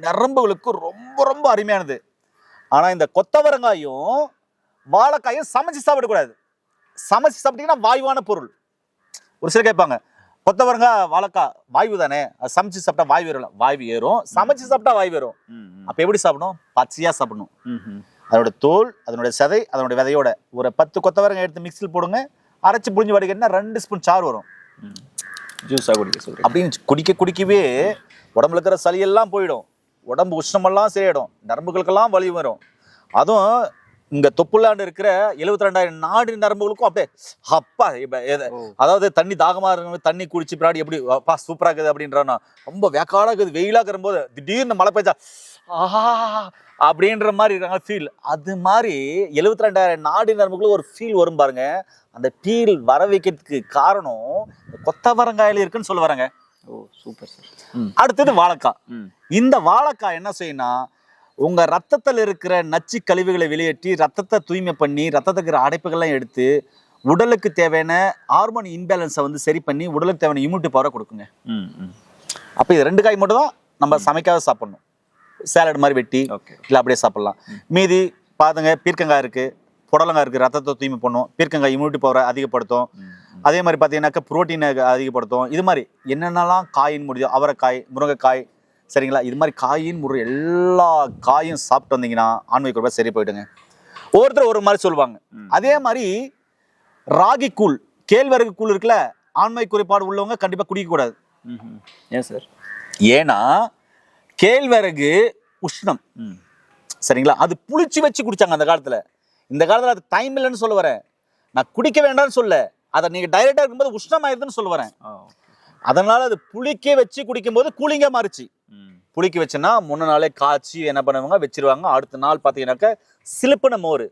நரம்புகளுக்கு ரொம்ப ரொம்ப அருமையானது. ஆனா இந்த கொத்தவரங்காயும் வாழைக்காயும் சமைச்சு சாப்பிடக்கூடாது. சமைச்சு சாப்பிட்டீங்கன்னா வாயுவான பொருள். ஒரு சிலர் கேட்பாங்க கொத்தவரங்காய் வாழைக்காய் வாய்வு தானே? அது சமைச்சு சாப்பிட்டா வாய்வு ஏறல வாய்வு ஏறும். சமைச்சு சாப்பிட்டா வாய்வு ஏறும். அப்ப எப்படி சாப்பிடணும்? பச்சையா சாப்பிடணும். அதோட தோல் அதனுடைய சதை அதனுடைய விதையோட ஒரு பத்து கொத்தவரங்காய் எடுத்து மிக்ஸில் போடுங்க. அரைச்சு புழிஞ்சு வடிகட்டினா ரெண்டு ஸ்பூன் சாறு வரும். ம். ஜூஸா குடிக்க சொல்றேன் அப்படின்னு குடிக்க குடிக்கவே உடம்புல இருக்கிற சளியெல்லாம் போயிடும். உடம்பு உஷ்ணமெல்லாம் சரியாயிடும். நரம்புகளுக்கெல்லாம் வலி வரும். அதுவும் இங்க தொப்புளாண்டு இருக்கிற எழுபத்தி ரெண்டாயிரம் நாடு நரம்புகளுக்கும் அப்படியே அப்பா. அதாவது தண்ணி தாகமா இருக்கணும் தண்ணி குடிச்சு பின்னாடி எப்படி அப்பா சூப்பரா இருக்குது அப்படின்றானா ரொம்ப வேக்காடா இருக்குது வெயிலா இருக்கும்போது திடீர்னு மழை பெய்ஞ்சா ஆஹா அப்படின்ற மாதிரி இருக்காங்க ஃபீல் அது மாதிரி எழுபத்தி ரெண்டாயிரம் நாடி நரம்புகளுக்கு ஒரு ஃபீல் வரும் பாருங்க. அந்த ஃபீல் வர வைக்கிறதுக்கு காரணம் கொத்தவரங்காயில இருக்குன்னு சொல்ல வரேங்க ஓ சூப்பர் சார் அடுத்தது வாழைக்காய். இந்த வாழைக்காய் என்ன செய்யும்னா உங்க ரத்தத்தில் இருக்கிற நச்சு கழிவுகளை வெளியேற்றி ரத்தத்தை தூய்மை பண்ணி ரத்தத்துக்கு இருக்கிற அடைப்புகள்லாம் எடுத்து உடலுக்கு தேவையான ஹார்மோன் இன்பேலன்ஸை வந்து சரி பண்ணி உடலுக்கு தேவையான இம்யூனிட்டி பவரை கொடுக்குங்க. அப்போ இது ரெண்டு காய் மட்டும் தான் நம்ம சமைக்காத சாப்பிடணும். சேலட் மாதிரி வெட்டி ஓகே இல்லை அப்படியே சாப்பிடலாம். மீதி பாருங்க பீர்க்கங்காய் இருக்கு. புடலங்காய் இருக்கு. ரத்தத்தை தூய்மை பண்ணும். பீர்க்கங்காய் இம்யூனிட்டி பவரை அதிகப்படுத்தும். அதே மாதிரி பார்த்தீங்கன்னாக்கா புரோட்டீனை அதிகப்படுத்தும். இது மாதிரி என்னென்னலாம் காயின் முடியும் அவரைக்காய் முருங்கைக்காய் சரிங்களா? இது மாதிரி காயின் முறை எல்லா காயும் சாப்பிட்டு வந்தீங்கன்னா ஆன்மீக குறைபாடு சரி போயிடுங்க. ஒவ்வொருத்தர் ஒரு மாதிரி சொல்லுவாங்க. அதே மாதிரி ராகி கூழ் கேழ்வரகு கூழ் இருக்குல்ல ஆண்மை குறைபாடு உள்ளவங்க கண்டிப்பா குடிக்க கூடாது. ம் ஏன் சார்? ஏன்னா கேழ்வரகு உஷ்ணம். சரிங்களா? அது புளிச்சு வச்சு குடிச்சாங்க அந்த காலத்துல. இந்த காலத்துல அது டைம் இல்லைன்னு சொல்ல வரேன். நான் குடிக்க வேண்டாம்னு சொல்ல அதை நீங்க டைரக்டா இருக்கும்போது உஷ்ணமாயிருதுன்னு சொல்ல வரேன். அதனால அது புளிக்க வச்சு குடிக்கும்போது கூலிங்கா மாறுச்சு. புளிக்க வச்சுன்னா முன்ன நாளே காய்ச்சி என்ன பண்ணுவாங்க? வச்சிருவாங்க. அடுத்த நாள் பார்த்தீங்கன்னாக்க சிலுப்பின மோர்.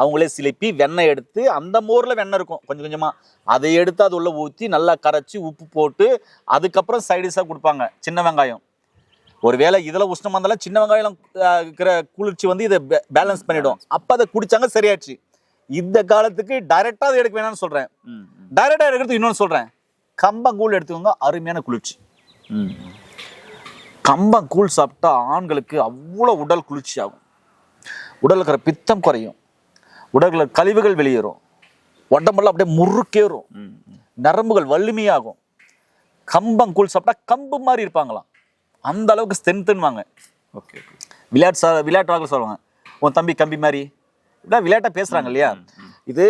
அவங்களே சிலுப்பி வெண்ணெய் எடுத்து அந்த மோர்ல வெண்ணெய் இருக்கும். கொஞ்சம் கொஞ்சமா. அதை எடுத்து அது உள்ள ஊற்றி நல்லா கரைச்சி உப்பு போட்டு அதுக்கப்புறம் சைடிஷாக கொடுப்பாங்க. சின்ன வெங்காயம். ஒருவேளை இதுல உஷ்ணம் வந்தாலும் சின்ன வெங்காயம் இருக்கிற குளிர்ச்சி வந்து இதை பேலன்ஸ் பண்ணிடும். அப்ப அதை குடிச்சாங்க சரியாச்சு. இந்த காலத்துக்கு டைரக்டா அதை எடுக்க வேணாம்னு சொல்றேன். ம் டைரக்டா எடுக்கிறது இன்னொன்னு சொல்றேன். கம்பங்கூழ் எடுத்துக்கோங்க அருமையான குளிர்ச்சி. கம்பங்கூழ் சாப்பிட்டா ஆண்களுக்கு அவ்வளோ உடல் குளிர்ச்சி ஆகும் உடல்ல இருக்கிற பித்தம் குறையும். உடல்ல கழிவுகள் வெளியேறும். உடம்பெல்லாம் அப்படியே முறுக்கேறும். நரம்புகள் வலிமையாகும். கம்பங்கூழ் சாப்பிட்டா கம்பு மாதிரி இருப்பாங்களாம். அந்த அளவுக்கு ஸ்ட்ரென்த்துன்னுவாங்க ஓகே விளையாட்டு சா விளையாட்டாக சொல்லுவாங்க. உன் தம்பி கம்பி மாதிரி. இப்படிலாம் விளையாட்டா பேசுறாங்க இல்லையா? இது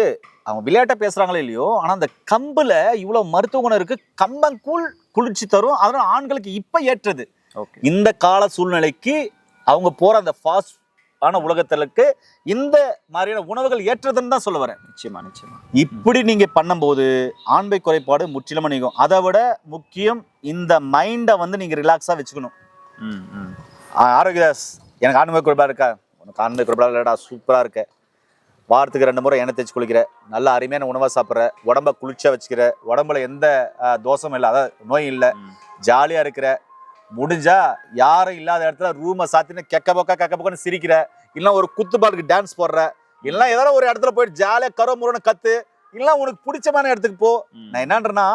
அவங்க விளையாட்டா பேசுறாங்களோ இல்லையோ ஆனா அந்த கம்புல இவ்வளவு மருத்துவ குணம் இருக்கு. கம்பங்கூழ் குளிர்ச்சி தரும். அதனால ஆண்களுக்கு இப்ப ஏற்றது. ஓகே. இந்த கால சூழ்நிலைக்கு அவங்க போற அந்த ஃபாஸ்ட் ஆன உலகத்திற்கு இந்த மாதிரியான உணவுகள் ஏற்றதுன்னு தான் சொல்ல வரேன். நிச்சயமா நிச்சயமா. இப்படி நீங்க பண்ணும்போது ஆண்மை குறைபாடு முற்றிலுமா நீங்கும். அதை விட முக்கியம் இந்த மைண்டை வந்து நீங்க ரிலாக்ஸா வச்சுக்கணும். ஆரோக்கியதாஸ் எனக்கு ஆண்மை குறைபாடு இருக்கா? உனக்கு ஆண்மை குறைபாடு இல்லடா சூப்பரா இருக்க. வாரத்துக்கு ரெண்டு முறை எண்ணெய் தேய்ச்சி குளிக்கிற நல்ல அருமையான உணவை சாப்பிட்ற உடம்ப குளிர்ச்சியா வச்சுக்கிற உடம்புல எந்த தோஷமும் இல்லை அதாவது நோய் இல்லை ம். ஜாலியா இருக்கிற முடிஞ்சா யாரும் இல்லாத இடத்துல ரூமை சாத்தின்னு கெக்க பக்கா கெக்க பக்கன்னு சிரிக்கிற இல்லைன்னா ஒரு குத்துப்பாட்டுக்கு டான்ஸ் போடுற இல்லைன்னா ஏதாவது ஒரு இடத்துல போயிட்டு ஜாலியா கரோ முருன்னு கத்து இல்லைன்னா உனக்கு பிடிச்சமான இடத்துக்கு போ. நான் என்னன்றேன்னா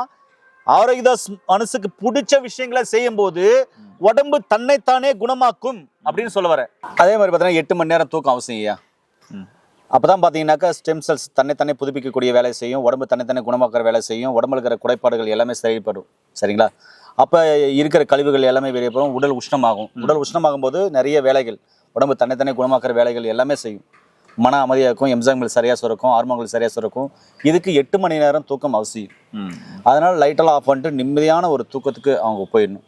ஆரோக்கியதாஸ் மனசுக்கு பிடிச்ச விஷயங்களை செய்யும்போது ம். உடம்பு தன்னைத்தானே குணமாக்கும் அப்படின்னு சொல்ல வரேன் அதே மாதிரி பார்த்தீங்கன்னா எட்டு மணி நேரம் தூக்கம் அவசியம் ஐயா ம். அப்பதான் பார்த்தீங்கன்னாக்கா ஸ்டெம் செல்ஸ் தன்னைத்தானே புதுப்பிக்கக்கூடிய வேலை செய்யும் உடம்பு தன்னைத்தானே குணமாக்குற வேலை செய்யும் உடம்புல இருக்கிற குறைபாடுகள் எல்லாமே சரிப்படும் சரிங்களா? அப்போ இருக்கிற கழிவுகள் எல்லாமே வெளியே போகும் உடல் உஷ்ணமாகும். உடல் உஷ்ணமாகும் போது நிறைய வேலைகள் உடம்பு தன்னைத்தானே குணமாக்குற வேலைகள் எல்லாமே செய்யும். மன அமைதியாக இருக்கும் எம்சாங்கள் சரியாக சுரக்கும் ஹார்மோன்கள் சரியாக சுரக்கும். இதுக்கு எட்டு மணி நேரம் தூக்கம் அவசியம். அதனால லைட்டெல்லாம் ஆஃப் பண்ணிட்டு நிம்மதியான ஒரு தூக்கத்துக்கு அவங்க போயிடணும்.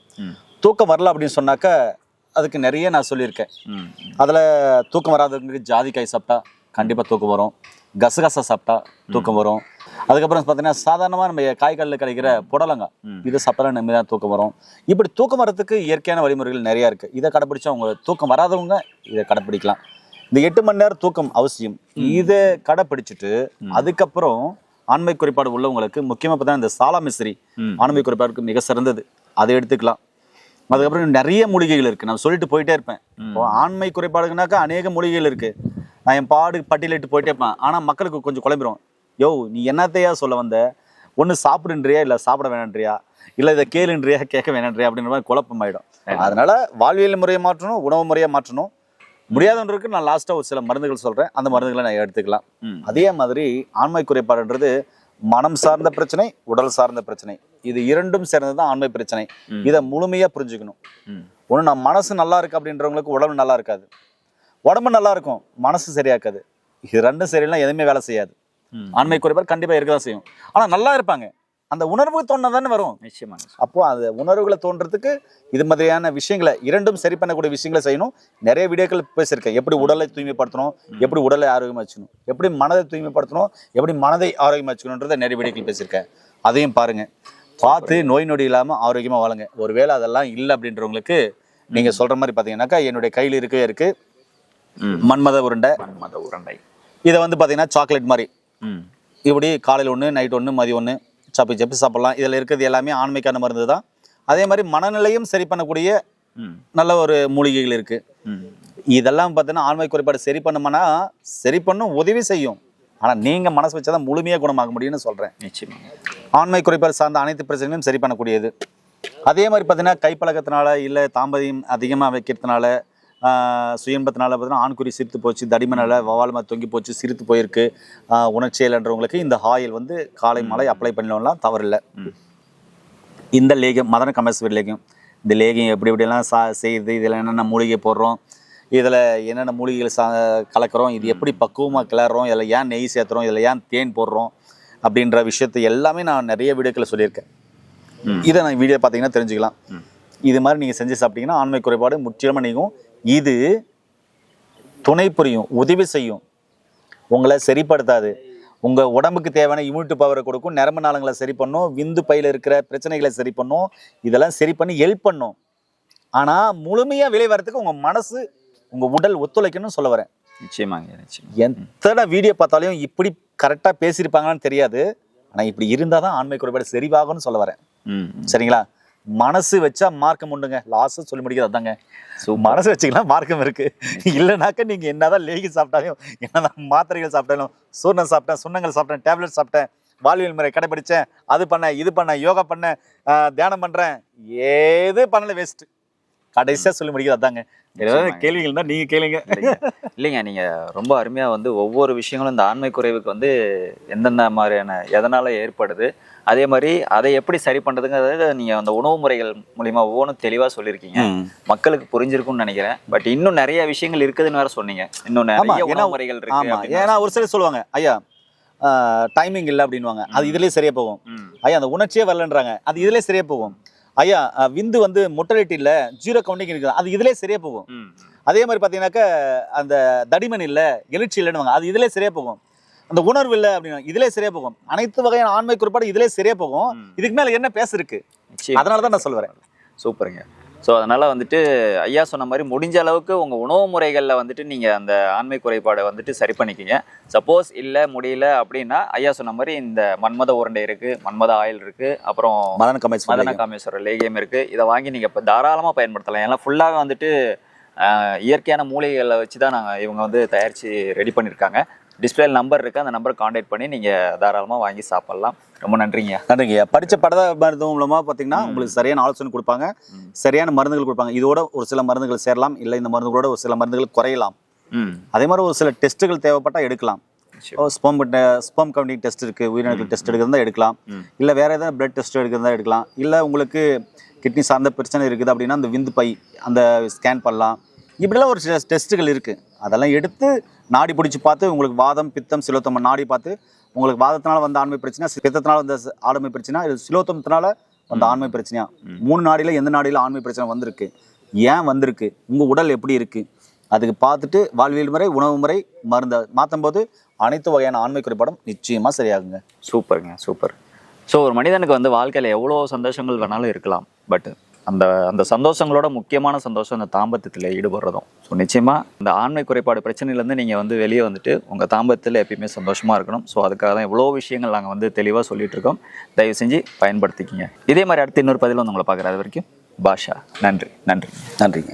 தூக்கம் வரல அப்படின்னு சொன்னாக்கா அதுக்கு நிறைய நான் சொல்லியிருக்கேன். அதில் தூக்கம் வராதவங்களுக்கு ஜாதிக்காய் சாப்பிட்டா கண்டிப்பாக தூக்கம் வரும். கசகசா சாப்பிட்டா தூக்கம் வரும். அதுக்கப்புறம் பார்த்தீங்கன்னா சாதாரணமாக நம்ம காய்கறியில் கிடைக்கிற புடலங்காய். இது சாப்பிட்டா நிம்மதியாக தூக்கம் வரும். இப்படி தூக்கம் வரதுக்கு இயற்கையான வழிமுறைகள் நிறையா இருக்குது இதை கடைப்பிடிச்சா அவங்க தூக்கம் வராதவங்க இதை கடைப்பிடிக்கலாம். இந்த எட்டு மணி நேரம் தூக்கம் அவசியம். இதை கடைப்பிடிச்சிட்டு அதுக்கப்புறம் ஆண்மை குறைபாடு உள்ளவங்களுக்கு முக்கியமாக பார்த்தா இந்த சாலாமிஸ்ரி. ஆண்மை குறைபாடுக்கு மிக சிறந்தது. அதை எடுத்துக்கலாம். அதுக்கப்புறம் நிறைய மூலிகைகள் இருக்கு. நான் சொல்லிட்டு போயிட்டே இருப்பேன். இப்போ ஆண்மை குறைபாடுனாக்கா அநேக மூலிகைகள் இருக்கு. நான் என் பாடு பட்டியலிட்டு போயிட்டே இருப்பேன். ஆனா மக்களுக்கு கொஞ்சம் குழம்பிரும். யோ நீ என்னத்தையா சொல்ல வந்த? ஒண்ணு சாப்பிடுன்றியா? இல்ல சாப்பிட வேணான்றியா? இல்ல இதை கேளுன்றியா? கேட்க வேணான்றியா? அப்படின்ற மாதிரி குழப்பம் ஆயிடும் அதனால வாழ்வியல் முறையை மாற்றணும் உணவு முறையை மாற்றணும். முடியாதவங்களுக்கு நான் லாஸ்டா ஒரு சில மருந்துகள் சொல்றேன். அந்த மருந்துகளை நான் எடுத்துக்கலாம். அதே மாதிரி ஆண்மை குறைபாடுன்றது மனம் சார்ந்த பிரச்சனை உடல் சார்ந்த பிரச்சனை. இது இரண்டும் சேர்ந்தது தான் ஆண்மை பிரச்சனை. இதை முழுமையா புரிஞ்சுக்கணும். ஒன்று நம்ம மனசு நல்லா இருக்கு அப்படின்றவங்களுக்கு உடம்பு நல்லா இருக்காது. உடம்பு நல்லா இருக்கும் மனசு சரியாக்காது. இது ரெண்டும் சரியில்லைனா எதுவுமே வேலை செய்யாது. ஆண்மை குறைபாடு கண்டிப்பா இருக்க தான் செய்யும். ஆனா நல்லா இருப்பாங்க. அந்த உணர்வு தோண தானே வரும் நிச்சயமா. அப்போ அந்த உணர்வுகளை தோன்றதுக்கு இது மாதிரியான விஷயங்களை இரண்டும் சரி பண்ணக்கூடிய விஷயங்களை செய்யணும். நிறைய வீடியோக்கள் பேசியிருக்கேன். எப்படி உடலை தூய்மைப்படுத்தணும் எப்படி உடலை ஆரோக்கியமா வச்சுக்கணும் எப்படி மனதை தூய்மைப்படுத்தணும் எப்படி மனதை ஆரோக்கியமா வச்சுக்கணுன்றத நிறைய வீடியோக்கள் பேசியிருக்கேன். அதையும் பாருங்க. பார்த்து நோய் நொடி இல்லாம ஆரோக்கியமா வாழுங்க. ஒருவேளை அதெல்லாம் இல்லை அப்படின்றவங்களுக்கு நீங்க சொல்ற மாதிரி பாத்தீங்கன்னாக்கா என்னுடைய கையில் இருக்கே இருக்கு. மன்மத உருண்டை. மன்மத உருண்டை. இதை வந்து பாத்தீங்கன்னா சாக்லேட் மாதிரி. இப்படி காலையில் ஒன்று நைட் ஒன்று மதியம் ஒன்று சப்பி சப்பி சாப்பிடலாம். இதில் இருக்கிறது எல்லாமே ஆண்மைக்கான மருந்து தான் அதே மாதிரி மனநிலையும் சரி பண்ணக்கூடிய நல்ல ஒரு மூலிகைகள் இருக்குது இதெல்லாம் பார்த்தீங்கன்னா ஆண்மை குறைபாடு சரி பண்ணுமானா சரி பண்ணும் உதவி செய்யும். ஆனால் நீங்கள் மனசு வச்சா தான் முழுமையாக குணமாக்க முடியும்னு சொல்கிறேன் நிச்சயமா. ஆண்மை குறைபாடு சார்ந்த அனைத்து பிரச்சனையும் சரி பண்ணக்கூடியது. அதே மாதிரி பார்த்தீங்கன்னா கைப்பழக்கத்தினால இல்லை தாம்பதியம் அதிகமாக வைக்கிறதுனால சுயம்பத்தினால பார்த்தீங்கன்னா ஆண்குறி சிரித்து போச்சு தடிமனால வவால்மா தொங்கி போச்சு சிரித்து போயிருக்கு. உணர்ச்சியல்ன்றவங்களுக்கு இந்த ஆயில் வந்து காலை மாலை அப்ளை பண்ணலாம் தவறில்லை. இந்த லேகியம் மதன கமேஸ்வரி லேகியம் இந்த லேகியம் எப்படி எப்படியெல்லாம் சா செய்யுது இதில் என்னென்ன மூலிகை போடுறோம் இதில் என்னென்ன மூலிகைகள் சா கலக்கிறோம் இது எப்படி பக்குவமாக கிளறோம் இதில் ஏன் நெய் சேர்த்துறோம் இதில் ஏன் தேன் போடுறோம் அப்படின்ற விஷயத்தை எல்லாமே நான் நிறைய வீடியோக்களை சொல்லியிருக்கேன். இதை நான் வீடியோ பார்த்தீங்கன்னா தெரிஞ்சுக்கலாம். இது மாதிரி நீங்கள் செஞ்சு சாப்பிட்டீங்கன்னா ஆண்மை குறைபாடு முற்றிலுமாக நீங்கும். இது துணை புரியும் உதவி செய்யும். உங்களை சரிப்படுத்தாது. உங்கள் உடம்புக்கு தேவையான இம்யூனிட்டி பவரை கொடுக்கும். நரம்பு நாளங்களை சரி பண்ணும். விந்து பையில் இருக்கிற பிரச்சனைகளை சரி பண்ணும். இதெல்லாம் சரி பண்ணி ஹெல்ப் பண்ணும். ஆனால் முழுமையாக வெளியே வரதுக்கு உங்கள் மனசு உங்கள் உடல் ஒத்துழைக்கணும்னு சொல்ல வரேன். நிச்சயமாங்க நிச்சயம். எத்தனை வீடியோ பார்த்தாலும் இப்படி கரெக்டாக பேசியிருப்பாங்கன்னு தெரியாது. ஆனால் இப்படி இருந்தால் தான் ஆண்மை குறைபாடு சரிவாகும்னு சொல்ல வரேன். சரிங்களா? மனசு வச்சா மார்க்கம் உண்டுங்க. லாஸ்ட் சொல்லி முடிக்கிறது அதாங்க. Super. மனசு வச்சுக்கலாம் மார்க்கம் இருக்கு. இல்லைனாக்க நீங்க என்னதான் லேகி சாப்பிட்டாலும் என்னதான் மாத்திரைகள் சாப்பிட்டாலும் சூர்ணம் சாப்பிட்டேன் சுண்ணங்கள் சாப்பிட்டேன் டேப்லெட் சாப்பிட்டேன் வாழ்வியல் முறை கடைபிடிச்சேன் அது பண்ணேன் இது பண்ணேன் யோகா பண்ணேன் ஆஹ் தியானம் பண்றேன் ஏது பண்ணல வேஸ்ட் கடைசியா சொல்லி முடிக்கிறது அதாங்க. ஏதாவது. கேள்விகள் தான் நீங்க கேளுங்க. இல்லைங்க. இல்லைங்க நீங்க ரொம்ப அருமையா வந்து ஒவ்வொரு விஷயங்களும் இந்த ஆண்மை குறைவுக்கு வந்து எந்தெந்த மாதிரியான எதனால ஏற்படுது அதே மாதிரி அதை எப்படி சரி பண்றதுங்கிறத நீங்க அந்த உணவு முறைகள் மூலியமா ஒவ்வொன்றும் தெளிவா சொல்லியிருக்கீங்க. மக்களுக்கு புரிஞ்சிருக்கும்னு நினைக்கிறேன். பட் இன்னும் நிறைய விஷயங்கள் இருக்குதுன்னு வேற சொன்னீங்க. இன்னும் நிறைய உணவு முறைகள் இருக்கு ஏன்னா ஒரு சிலர் சொல்லுவாங்க ஐயா டைமிங் இல்லை அப்படின்வாங்க அது இதுலயே சரியா போகும். ஐயா அந்த உணர்ச்சியே வரலன்றாங்க. அது இதுலயே சரியா போகும். ஐயா விந்து வந்து மொட்டலிட்டி இல்ல ஜீரோ கவுண்டிங் இருக்குது அது இதுலயே சரியா போகும். அதே மாதிரி பார்த்தீங்கன்னாக்கா அந்த தடிமன் இல்லை எழுச்சி இல்லைன்னு அது இதுலயே சரியா போகும். அந்த உணர்வு இல்லை அப்படின்னா இதுலயே சரியா போகும். அனைத்து வகையான ஆண்மை குறிப்பாடு இதுலயே சரியா போகும். இதுக்கு மேல என்ன பேச இருக்கு. அதனால தான் நான் சொல்லுவேன். சூப்பருங்க. ஸோ அதனால வந்துட்டு ஐயா சொன்ன மாதிரி முடிஞ்ச அளவுக்கு உங்க உணவு முறைகளில் வந்துட்டு நீங்க அந்த ஆண்மை குறைபாடை வந்துட்டு சரி பண்ணிக்கிங்க. சப்போஸ் இல்லை முடியல அப்படின்னா ஐயா சொன்ன மாதிரி இந்த மன்மத உருண்டை இருக்கு மன்மத ஆயில் இருக்கு அப்புறம் மதன கமேஷ் மதன காமேஸ்வரர் லேகியம் இருக்கு. இதை வாங்கி நீங்க இப்போ தாராளமா பயன்படுத்தலாம். ஏன்னா ஃபுல்லாக வந்துட்டு இயற்கையான மூலிகைகளை வச்சு தான் நாங்கள் இவங்க வந்து தயாரித்து ரெடி பண்ணியிருக்காங்க டிஸ்பிளே நம்பர் இருக்கு அந்த நம்பர் காண்டாக்ட் பண்ணி நீங்க தாராளமா வாங்கி சாப்பிடலாம். ரொம்ப நன்றிங்க. நன்றிங்க. படிச்ச பட மருத்துவம் மூலமா பார்த்தீங்கன்னா உங்களுக்கு சரியான ஆலோசனை கொடுப்பாங்க. சரியான மருந்துகள் கொடுப்பாங்க. இதோட ஒரு சில மருந்துகள் சேரலாம் இல்லை இந்த மருந்துகளோட ஒரு சில மருந்துகள் குறையலாம். அதே மாதிரி ஒரு சில டெஸ்ட்டுகள் தேவைப்பட்டா எடுக்கலாம். ஸ்பம் ஸ்பம் கவுண்டிங் டெஸ்ட் இருக்கு உயிரினங்கள் டெஸ்ட் எடுக்கிறதா எடுக்கலாம். இல்லை வேற ஏதாவது பிளட் டெஸ்ட் எடுக்கிறதா எடுக்கலாம். இல்லை உங்களுக்கு கிட்னி சார்ந்த பிரச்சனை இருக்குது அப்படின்னா அந்த விந்து பை அந்த ஸ்கேன் பண்ணலாம். இப்படிலாம் ஒரு சில டெஸ்ட்டுகள் இருக்கு. அதெல்லாம் எடுத்து நாடி பிடிச்சி பார்த்து உங்களுக்கு வாதம் பித்தம் சிலோத்தம் நாடி பார்த்து உங்களுக்கு வாதத்தினால வந்த ஆண்மை பிரச்சனை பித்தத்தினால வந்த ஆண்மை பிரச்சனை இது சிலோத்தமத்தினால வந்த ஆண்மை பிரச்சனையா? மூணு நாடியில எந்த நாடியில ஆண்மை பிரச்சனை வந்திருக்கு? ஏன் வந்திருக்கு? உங்க உடல் எப்படி இருக்கு? அதுக்கு பார்த்துட்டு வாழ்வியல் முறை உணவு முறை மருந்தை மாற்றும் போது அனைத்து வகையான ஆண்மை குறைபாடும் நிச்சயமா சரியாகுங்க. சூப்பருங்க சூப்பர். ஸோ ஒரு மனிதனுக்கு வந்து வாழ்க்கையில் எவ்வளோ சந்தோஷங்கள் வேணாலும் இருக்கலாம் பட் அந்த அந்த சந்தோஷங்களோட முக்கியமான சந்தோஷம் அந்த தாம்பத்தியத்தில் ஈடுபடுறதும். ஸோ நிச்சயமாக இந்த ஆண்மை குறைபாடு பிரச்சனையிலேருந்து நீங்கள் வந்து வெளியே வந்துட்டு உங்கள் தாம்பத்தியத்தில் எப்பயுமே சந்தோஷமாக இருக்கணும். ஸோ அதுக்காக தான் எவ்வளோ விஷயங்கள் நாங்கள் வந்து தெளிவாக சொல்லிகிட்டு இருக்கோம் தயவு செஞ்சு பயன்படுத்திக்கிங்க. இதே மாதிரி அடுத்து இன்னொரு பதில் வந்து உங்களை பார்க்குற அது வரைக்கும் பாஷா. நன்றி. நன்றி. நன்றிங்க.